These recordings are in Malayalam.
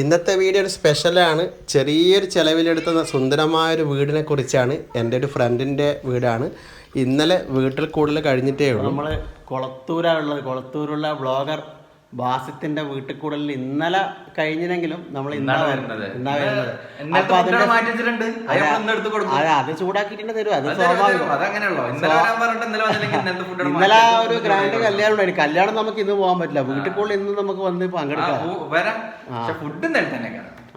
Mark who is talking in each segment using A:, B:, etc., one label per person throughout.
A: ഇന്നത്തെ വീഡിയോ ഒരു സ്പെഷ്യലാണ് ചെറിയൊരു ചെലവിലെടുത്ത സുന്ദരമായൊരു വീടിനെ കുറിച്ചാണ് എന്റെ ഒരു ഫ്രണ്ടിന്റെ വീടാണ്. ഇന്നലെ വീട്ടിൽ കൂടുതൽ കഴിഞ്ഞിട്ടേ ഉള്ളൂ. നമ്മൾ കൊളത്തൂരാണുള്ളത് കൊളത്തൂരുള്ള ബ്ലോഗർ ബാസിത്തിന്റെ വീട്ടിൽ കൂടുതൽ ഇന്നലെ കഴിഞ്ഞില്ലെങ്കിലും നമ്മൾ ഇന്നാണ് വരുന്നത്. ഇന്നാ വരുന്നത്. അപ്പൊ അതിന്റെ
B: മാറ്റി വെച്ചിട്ടുണ്ട്. അത്
A: അതെ. അത് ചൂടാക്കിയിട്ട് തരും. അത് സ്വാഭാവികം.
B: ഇന്നലെ
A: ഒരു ഗ്രാൻഡ് കല്യാണം ഉണ്ടായിരുന്നു കല്യാണം നമുക്ക് ഇന്ന് പോകാൻ പറ്റില്ല. വീട്ടിൽ കൂടുതൽ ഇന്ന് നമുക്ക് വന്ന് പങ്കെടുക്കാം.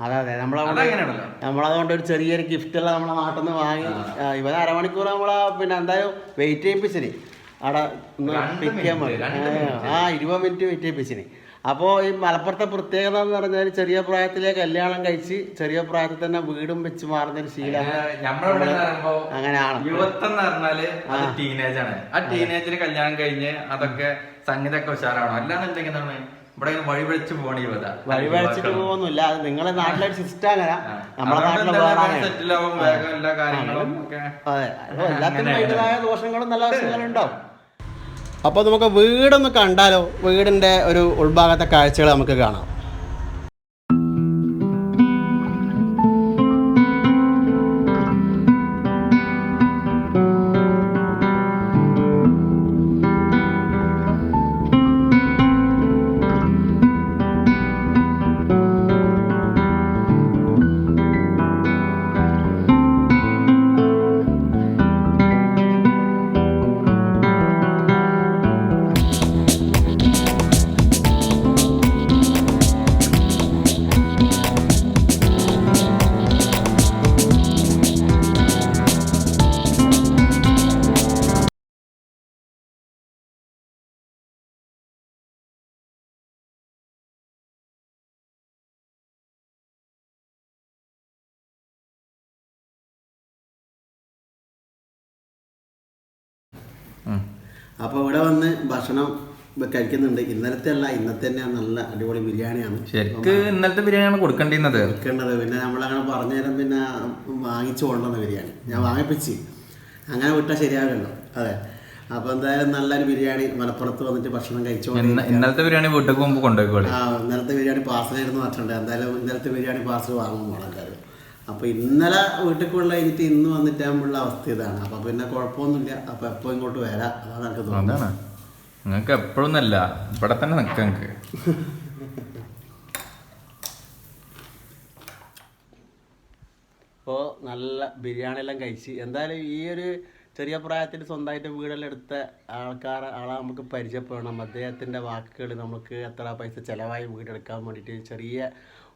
A: അതെ അതെ. നമ്മളവിടെ നമ്മളതുകൊണ്ട് ഒരു ചെറിയൊരു ഗിഫ്റ്റ് എല്ലാം നമ്മളെ നാട്ടിൽ നിന്ന് വാങ്ങി ഇവൻ അരമണിക്കൂർ നമ്മളെ പിന്നെ എന്തായാലും വെയിറ്റ് ചെയ്യിപ്പിച്ചിന്. അവിടെ ഒന്ന്
B: രണ്ട്
A: പിക്ക് ചെയ്യാൻ
B: minute,
A: മതി. ആ ഇരുപത് മിനിറ്റ് വെയിറ്റ് ചെയ്യിപ്പിച്ചിന് അപ്പോൾ ഈ മലപ്പുറത്തെ പ്രത്യേകത എന്ന് പറഞ്ഞാൽ ചെറിയ പ്രായത്തിലെ കല്യാണം കഴിച്ച് ചെറിയ പ്രായത്തിൽ തന്നെ വീടും വെച്ച് മാറുന്ന ഒരു ശീലം അങ്ങനെയാണ്
B: യുവത്വം എന്ന് പറഞ്ഞാൽ അത് ടീനേജ് ആണ്. ആ ടീനേജിൽ കല്യാണം കഴിഞ്ഞ് അതൊക്കെ സംഗീതമൊക്കെ ഉഷാറാണോ അല്ലാന്നുണ്ടെങ്കിൽ എന്താണ് ഇവിടെ ഇങ്ങനെ വഴി വിളിച്ച് പോണ യുവത
A: വഴി വഴിച്ചിട്ട് പോകുന്നില്ല അത് നിങ്ങളെ നാട്ടിലെ സിസ്റ്റം അങ്ങനെ നമ്മളെ നാട്ടിലെ
B: എല്ലാ കാര്യങ്ങളും
A: അതെ. എല്ലാത്തിനും ദോഷങ്ങളും നല്ല വശങ്ങളും ഉണ്ടാവും അപ്പോൾ നമുക്ക് വീടൊന്ന് കണ്ടാലോ? വീടിന്റെ ഒരു ഉൾഭാഗത്തെ കാഴ്ചകൾ നമുക്ക് കാണാം. അപ്പോൾ ഇവിടെ വന്ന് ഭക്ഷണം കഴിക്കുന്നുണ്ട് ഇന്നലത്തെ അല്ല ഇന്നത്തെ തന്നെ നല്ല അടിപൊളി ബിരിയാണിയാണ്.
B: ശരിക്ക് ഇന്നലത്തെ ബിരിയാണിയാണ് കൊടുക്കേണ്ടിരുന്നത്.
A: കൊടുക്കേണ്ടത്. പിന്നെ നമ്മളങ്ങനെ പറഞ്ഞു തരാൻ പിന്നെ വാങ്ങിച്ചു കൊണ്ടുവന്ന ബിരിയാണി. ഞാൻ വാങ്ങിപ്പിച്ച്. അങ്ങനെ വിട്ടാൽ ശരിയാവില്ലല്ലോ. അതെ. അപ്പൊ എന്തായാലും നല്ലൊരു ബിരിയാണി മലപ്പുറത്ത് വന്നിട്ട് ഭക്ഷണം കഴിച്ചു
B: ഇന്ന- ഇന്നലത്തെ ബിരിയാണി വീട്ടിൽ പോകുമ്പോൾ കൊണ്ടുപോയി
A: ആ ഇന്നലത്തെ ബിരിയാണി പാർസലായിരുന്നു പറഞ്ഞിട്ടുണ്ട് എന്തായാലും ഇന്നലത്തെ ബിരിയാണി പാർസൽ വാങ്ങും ആൾക്കാർ അപ്പോൾ ഇന്നലെ വീട്ടിൽ കഴിഞ്ഞിട്ട് ഇന്ന് വന്നിട്ടാകുമ്പോഴുള്ള അവസ്ഥ ഇതാണ്. അപ്പോൾ പിന്നെ കുഴപ്പമൊന്നുമില്ല. അപ്പോൾ എപ്പോൾ ഇങ്ങോട്ട് വരാം. അതാണ് എനിക്ക് തോന്നുന്നത്.
B: നിങ്ങൾക്ക് എപ്പോഴൊന്നല്ല ഇവിടെ തന്നെ നിൽക്കാം നിങ്ങൾക്ക്.
A: അപ്പോൾ നല്ല ബിരിയാണി എല്ലാം കഴിച്ച് എന്തായാലും ഈ ഒരു ചെറിയ പ്രായത്തിൽ സ്വന്തമായിട്ട് വീടെല്ലാം എടുത്ത ആൾക്കാർ ആളെ നമുക്ക് പരിചയപ്പെടണം. അദ്ദേഹത്തിന്റെ വാക്കുകൾ നമുക്ക് എത്ര പൈസ ചിലവായി വീടെടുക്കാൻ വേണ്ടിയിട്ട് ചെറിയ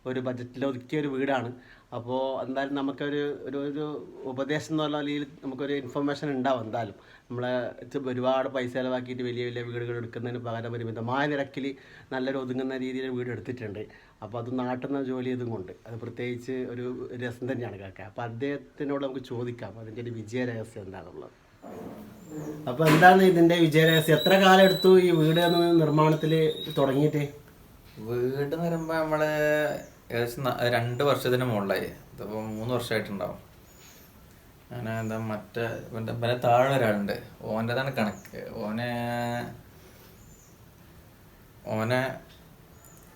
A: ഒരു ബജറ്റിൽ ഒതുക്കിയ ഒരു വീടാണ്. അപ്പോൾ എന്തായാലും നമുക്കൊരു ഒരു ഒരു ഉപദേശം എന്ന് പറഞ്ഞ രീതിയിൽ നമുക്കൊരു ഇൻഫർമേഷൻ ഉണ്ടാവും എന്തായാലും. നമ്മളെ ഒരുപാട് പൈസ ചിലവാക്കിയിട്ട് വലിയ വലിയ വീടുകൾ എടുക്കുന്നതിന് പകരം ഒരു മിതമായ നിരക്കിൽ നല്ലൊരു ഒതുങ്ങുന്ന രീതിയിൽ വീട് എടുത്തിട്ടുണ്ട്. അപ്പോൾ അത് നാട്ടിൽ നിന്ന് ജോലി ചെയ്തും കൊണ്ട്. അത് പ്രത്യേകിച്ച് ഒരു രസം തന്നെയാണ് കേൾക്കുക അപ്പോൾ അദ്ദേഹത്തിനോട് നമുക്ക് ചോദിക്കാം. അതിന്റെ ഒരു വിജയ രഹസ്യം എന്താണെന്നുള്ളത് അപ്പോൾ എന്താണ് ഇതിന്റെ വിജയ രഹസ്യം? എത്ര കാലം എടുത്തു ഈ വീട് എന്ന നിർമ്മാണത്തിൽ തുടങ്ങിയിട്ട്?
B: വീട് നിർമ്മാണം നമ്മൾ ഏകദേശം രണ്ട് വർഷത്തിന് മുകളിലായി. ഇതിപ്പോൾ മൂന്ന് വർഷമായിട്ടുണ്ടാവും. അങ്ങനെ എന്താ മറ്റേ പിന്നെ ഇവനെ താഴെ ഒരാളുണ്ട്. ഓന്റെതാണ് കണക്ക്. ഓനെ ഓനെ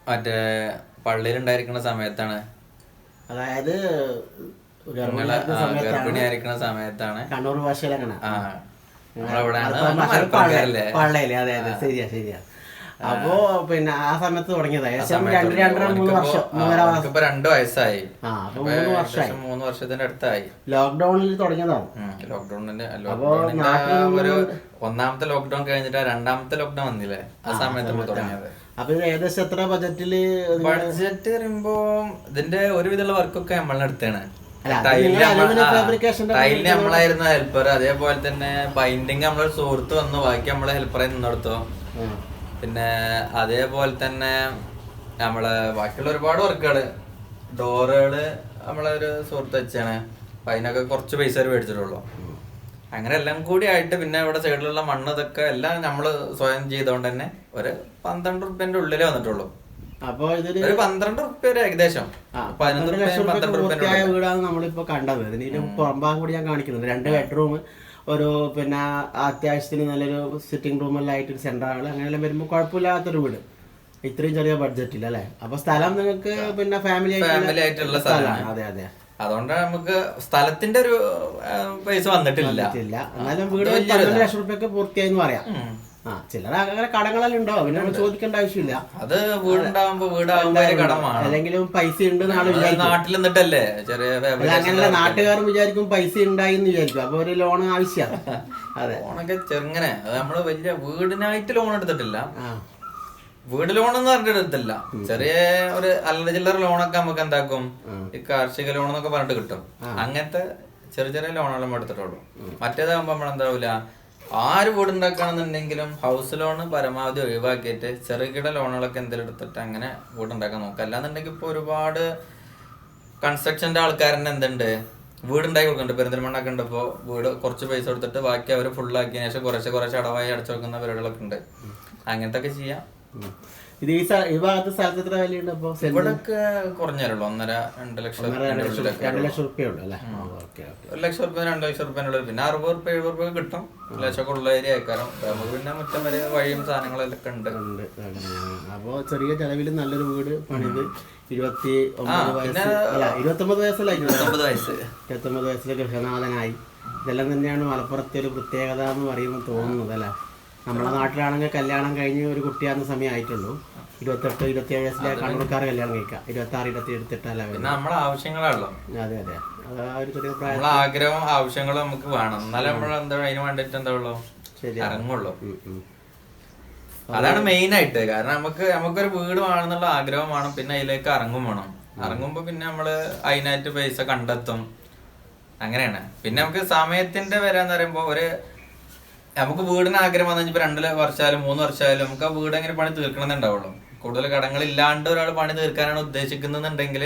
B: മറ്റേ പള്ളിയിലുണ്ടായിരിക്കുന്ന സമയത്താണ്.
A: അതായത്
B: ഗർഭിണിയായിരിക്കുന്ന സമയത്താണ്.
A: കണ്ണൂർ ഭാഷയിൽ
B: ആ. നമ്മളെവിടെയാണ്
A: ഭാഷയിൽ അതെ അതെ ശരിയാ ശരിയാ. അപ്പോ പിന്നെ ആ സമയത്ത് തുടങ്ങിയത്. ഏകദേശം രണ്ട് രണ്ടര മൂന്ന് വർഷം മൂന്നര വർഷം
B: ഇപ്പൊ രണ്ടു വയസ്സായി.
A: മൂന്ന് വർഷമായി
B: മൂന്ന് വർഷത്തിന്റെ അടുത്തായി.
A: ലോക്ക്ഡൌണിൽ തുടങ്ങിയതാണ്.
B: ലോക്ക്ഡൌണിന് ലോക്ക്ഡൌണിന്റെ ഒരു ഒന്നാമത്തെ ലോക്ക്ഡൌൺ കഴിഞ്ഞിട്ട് രണ്ടാമത്തെ ലോക്ക്ഡൌൺ വന്നില്ലേ? ആ സമയത്ത് തുടങ്ങിയത്.
A: അപ്പൊ ഇത് ഏകദേശം എത്ര ബജറ്റിൽ
B: ബഡ്ജറ്റ് പറയുമ്പോ ഇതിന്റെ ഒരുവിധമുള്ള വർക്കൊക്കെ നമ്മളുടെ അടുത്താണ്. ടൈലിന് നമ്മളായിരുന്നു ഹെൽപ്പർ അതേപോലെ തന്നെ ബൈൻഡിങ് നമ്മളെ സുഹൃത്ത് വന്നു. ബാക്കി നമ്മളെ ഹെൽപ്പറായി നിന്നെടുത്തു. പിന്നെ അതേപോലെ തന്നെ നമ്മളെ ബാക്കിയുള്ള ഒരുപാട് വർക്കുകൾ. ഡോറുകൾ നമ്മളെ ഒരു സുഹൃത്ത് വെച്ചാണ്. അപ്പൊ അതിനൊക്കെ കുറച്ച് പൈസ മേടിച്ചിട്ടുള്ളൂ. അങ്ങനെ എല്ലാം കൂടി ആയിട്ട് പിന്നെ ഇവിടെ സൈഡിലുള്ള മണ്ണ് ഇതൊക്കെ എല്ലാം നമ്മൾ സ്വയം ചെയ്തോണ്ട് തന്നെ ഒരു പന്ത്രണ്ട് റുപ്യന്റെ ഉള്ളിലേ വന്നിട്ടുള്ളൂ.
A: അപ്പൊ ഇതൊരു
B: ഒരു പന്ത്രണ്ട് റുപ്യ ഒരു ഏകദേശം. പതിനൊന്ന് റുപ്യ പന്ത്രണ്ട് റുപ്യ
A: വീടാണ് നമ്മളിപ്പോ കണ്ടത്. ഇതിന് പുറംഭാഗം കൂടി ഞാൻ കാണിക്കുന്നത് രണ്ട് ബെഡ്റൂം ഒരു പിന്നെ അത്യാവശ്യത്തിന് നല്ലൊരു സിറ്റിംഗ് റൂമെല്ലാം ആയിട്ട് സെന്റർ ആൾ അങ്ങനെയെല്ലാം വരുമ്പോൾ കുഴപ്പമില്ലാത്തൊരു വീട്. ഇത്രയും ചെറിയ ബഡ്ജറ്റിൽ അല്ലേ? അപ്പൊ സ്ഥലം നിങ്ങൾക്ക് പിന്നെ ഫാമിലി
B: ആയിട്ടുള്ള സ്ഥലമാണ്.
A: അതെ അതെ.
B: അതുകൊണ്ട് നമുക്ക് സ്ഥലത്തിന്റെ ഒരു പൈസ വന്നിട്ടില്ല.
A: എന്നാലും വീട് ലക്ഷം റുപ്യൊക്കെ പൂർത്തിയായി എന്ന് പറയാം. ആ ചില്ലറ അങ്ങനെ കടങ്ങളെല്ലാം ഉണ്ടോ? പിന്നെ നമ്മൾ ചോദിക്കേണ്ട ആവശ്യമില്ല.
B: അത് വീടുണ്ടാവുമ്പോ വീടാവുമ്പോ കടമാണ്
A: അല്ലെങ്കിലും പൈസ ഉണ്ട്
B: നാട്ടിൽ നിന്നിട്ടല്ലേ ചെറിയ
A: അങ്ങനെയുള്ള നാട്ടുകാർ വിചാരിക്കും പൈസ ഉണ്ടായി എന്ന് വിചാരിക്കും. അപ്പൊ ഒരു ലോൺ ആവശ്യമാണ് അതെ.
B: ലോണൊക്കെ ചെറുങ്ങനെ. അത് നമ്മൾ വലിയ വീടിനായിട്ട് ലോൺ എടുത്തിട്ടില്ല. വീട് ലോൺ എന്ന് പറഞ്ഞിട്ട് എടുത്തില്ല ചെറിയ ഒരു അല്ലറ ചില്ലറ ലോണൊക്കെ നമുക്ക് എന്താക്കും? ഈ കാർഷിക ലോൺ എന്നൊക്കെ പറഞ്ഞിട്ട് കിട്ടും. അങ്ങനത്തെ ചെറിയ ചെറിയ ലോണുകളും എടുത്തിട്ടുള്ളൂ. മറ്റേതാകുമ്പോ നമ്മൾ എന്താവില്ല ആര് വീട് വീടുണ്ടാക്കുകയാണെന്നുണ്ടെങ്കിലും ഹൗസ് ലോൺ പരമാവധി ഒഴിവാക്കിയിട്ട് ചെറുകിട ലോണുകളൊക്കെ എന്തെങ്കിലും എടുത്തിട്ട് അങ്ങനെ വീടുണ്ടാക്കാൻ നോക്കുക. അല്ലാന്നുണ്ടെങ്കിൽ ഇപ്പൊ ഒരുപാട് കൺസ്ട്രക്ഷന്റെ ആൾക്കാരനെ എന്തുണ്ട്? വീടുണ്ടാക്കി കൊടുക്കുന്നുണ്ട്. പെരിന്തൽമണ്ണൊക്കെ ഉണ്ട് ഇപ്പോൾ വീട് കുറച്ച് പൈസ കൊടുത്തിട്ട് ബാക്കി അവർ ഫുള്ളാക്കിയതിനു ശേഷം കുറച്ച് കുറച്ച് അടവായി അടച്ചു വെക്കുന്ന പരിപാടികളൊക്കെ ഉണ്ട്. അങ്ങനത്തെ ഒക്കെ ചെയ്യാം.
A: ഇത് ഈ ഭാഗത്ത് സ്ഥലത്ത് എത്ര വിലയുണ്ട് അപ്പൊ
B: ഇവിടൊക്കെ കുറഞ്ഞല്ലോ ഒന്നര രണ്ട് ലക്ഷം
A: രണ്ട് ലക്ഷം റുപ്യ ഉള്ളു അല്ലേ?
B: ഒരു ലക്ഷം റുപ്യ രണ്ട് ലക്ഷം റുപ്യനുള്ളിൽ പിന്നെ അറുപത് റുപ്യ എഴുപത് റുപ്യ കിട്ടും. ലക്ഷമൊക്കെ ഉള്ള ഏരിയ ആയിക്കാരം. നമുക്ക് പിന്നെ മുറ്റം വരെ വഴിയും സാധനങ്ങളൊക്കെ ഉണ്ട്.
A: അപ്പോൾ ചെറിയ ചെലവിൽ നല്ലൊരു വീട് പണിത് ഇരുപത്തി ഒമ്പത് വയസ്സ് അല്ല ഇരുപത്തൊമ്പത് വയസ്സല്ല
B: പത്തൊമ്പത് വയസ്സ്.
A: ഇരുപത്തൊമ്പത് വയസ്സിൽ ഗൃഹനാഥനായി. ഇതെല്ലാം തന്നെയാണ് മലപ്പുറത്തെ ഒരു പ്രത്യേകത എന്ന് പറയുമ്പോൾ തോന്നുന്നത് അല്ലേ? നമ്മളെ നാട്ടിലാണെങ്കിൽ കല്യാണം കഴിഞ്ഞ് ഒരു കുട്ടിയാകുന്ന സമയം ആയിട്ടുള്ളൂ. ഇരുപത്തെട്ട് ഇരുപത്തിയേഴ് വയസ്സിലെ കണ്ണൂർക്കാർ കല്യാണം കഴിക്കാം. ഇരുപത്തി ആറ് ഇരുപത്തി എടുത്തിട്ടല്ല
B: പിന്നെ നമ്മുടെ ആവശ്യങ്ങളാണല്ലോ.
A: അതെ അതെ. അത് ആ ഒരു ചെറിയ പ്രായം
B: നമ്മളെ ആഗ്രഹവും ആവശ്യങ്ങളും നമുക്ക് വേണം. എന്നാലും നമ്മൾ എന്താ അതിന് വേണ്ടിട്ട് എന്താ ഉള്ളു?
A: ശരി
B: ഇറങ്ങുള്ളൂ.
A: ഉം, ഉം.
B: അതാണ് മെയിൻ ആയിട്ട്. കാരണം നമുക്ക് നമുക്കൊരു വീട് വേണമെന്നുള്ള ആഗ്രഹം വേണം. പിന്നെ അതിലേക്ക് ഇറങ്ങും വേണം. ഇറങ്ങുമ്പോ പിന്നെ നമ്മൾ അതിനായിട്ട് പൈസ കണ്ടെത്തും. അങ്ങനെയാണ്. പിന്നെ നമുക്ക് സമയത്തിന്റെ വരാന്ന് പറയുമ്പോ ഒരു നമുക്ക് വീടിന് ആഗ്രഹം വന്നു ഇപ്പൊ രണ്ട് വർഷമായാലും മൂന്ന് വർഷമായാലും നമുക്ക് ആ വീട് എങ്ങനെ പണി തീർക്കണമെന്നുണ്ടാവുള്ളൂ. കൂടുതൽ കടങ്ങൾ ഇല്ലാണ്ട് ഒരാൾ പണി തീർക്കാനാണ് ഉദ്ദേശിക്കുന്നതെന്നുണ്ടെങ്കിൽ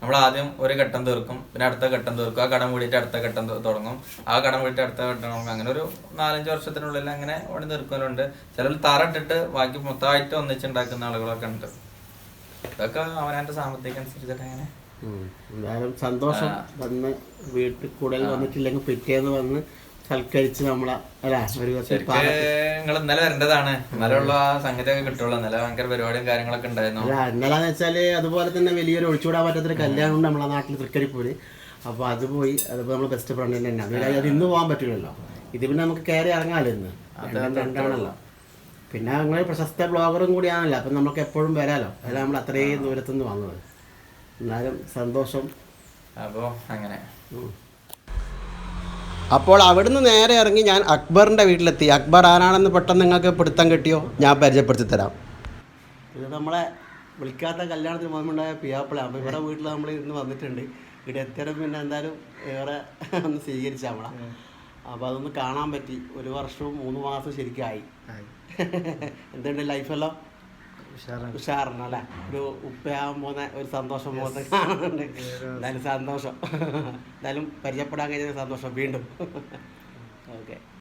B: നമ്മൾ ആദ്യം ഒരു ഘട്ടം തീർക്കും പിന്നെ അടുത്ത ഘട്ടം തീർക്കും. ആ കടം കൂടിയിട്ട് അടുത്ത ഘട്ടം തുടങ്ങും. ആ കടം കൂടിയിട്ട് അടുത്ത ഘട്ടം തുടങ്ങും. അങ്ങനെ ഒരു നാലഞ്ച് വർഷത്തിനുള്ളിൽ അങ്ങനെ പണി തീർക്കുന്നുണ്ട് ചിലർ തറ ഇട്ടിട്ട് ബാക്കി മൊത്തമായിട്ട് ഒന്നിച്ചുണ്ടാക്കുന്ന ആളുകളൊക്കെ ഉണ്ട്. ഇതൊക്കെ അവനവന്റെ സാമ്പത്തിക അനുസരിച്ചിട്ട് അങ്ങനെ.
A: സന്തോഷം വന്ന് വീട്ടിൽ കൂടുതൽ വന്നിട്ടില്ലെങ്കിൽ പിറ്റേന്ന് വന്ന് സൽക്കരിച്ച് നമ്മളെ അല്ല ഒരു
B: നിങ്ങൾ ഇന്നലെ വരേണ്ടതാണ്. ഇന്നലെ ഉള്ള ആ സംഗതിയൊക്കെ കിട്ടുള്ളൂ. ഇന്നലെ ഭയങ്കര പരിപാടിയും കാര്യങ്ങളൊക്കെ ഉണ്ടായിരുന്നു.
A: അല്ല ഇന്നലെന്ന് വെച്ചാൽ അതുപോലെ തന്നെ വലിയൊരു ഒഴിച്ചുകൂടാൻ പറ്റാത്തൊരു കല്യാണം ഉണ്ട് നമ്മളെ നാട്ടിൽ തൃക്കരിപ്പൂര്. അപ്പൊ അത് പോയി അതിപ്പോ നമ്മൾ ബെസ്റ്റ് ഫ്രണ്ട് തന്നെ അത് ഇന്ന് പോകാൻ പറ്റില്ലല്ലോ. ഇത് പിന്നെ നമുക്ക് കയറി ഇറങ്ങാമല്ലോ ഇന്ന്. രണ്ടും രണ്ടാണല്ലോ. പിന്നെ നിങ്ങൾ പ്രശസ്ത ബ്ലോഗറും കൂടിയാണല്ലോ അപ്പം നമുക്ക് എപ്പോഴും വരാമല്ലോ അല്ല നമ്മൾ അത്രയും ദൂരത്തുനിന്ന് വന്നത്. എന്നാലും സന്തോഷം.
B: അപ്പോ അങ്ങനെ.
A: അപ്പോൾ അവിടുന്ന് നേരെ ഇറങ്ങി ഞാൻ അക്ബറിന്റെ വീട്ടിലെത്തി. അക്ബർ ആരാണെന്ന് പെട്ടെന്ന് നിങ്ങൾക്ക് പിടുത്തം കിട്ടിയോ? ഞാൻ പരിചയപ്പെടുത്തി തരാം. ഇത് നമ്മളെ വിളിക്കാത്ത കല്യാണത്തിന് മുമ്പുണ്ടായ പിയാപ്പിള അപ്പോൾ ഇവിടെ വീട്ടിൽ നമ്മൾ ഇന്ന് വന്നിട്ടുണ്ട്. ഇവിടെ എത്തിയാലും പിന്നെ എന്തായാലും ഏറെ ഒന്ന് സ്വീകരിച്ച നമ്മളെ. അപ്പോൾ അതൊന്ന് കാണാൻ പറ്റി. ഒരു വർഷവും മൂന്ന് മാസം ആയി. എന്തുണ്ട് ലൈഫെല്ലാം ഉഷാറാണ്. അല്ലെ? ഒരു ഉപ്പയാകാൻ പോകുന്ന ഒരു സന്തോഷം പോകുന്ന കാണുന്നുണ്ട്. എന്തായാലും സന്തോഷം. എന്തായാലും പരിചയപ്പെടാൻ കഴിഞ്ഞ സന്തോഷം വീണ്ടും. ഓക്കെ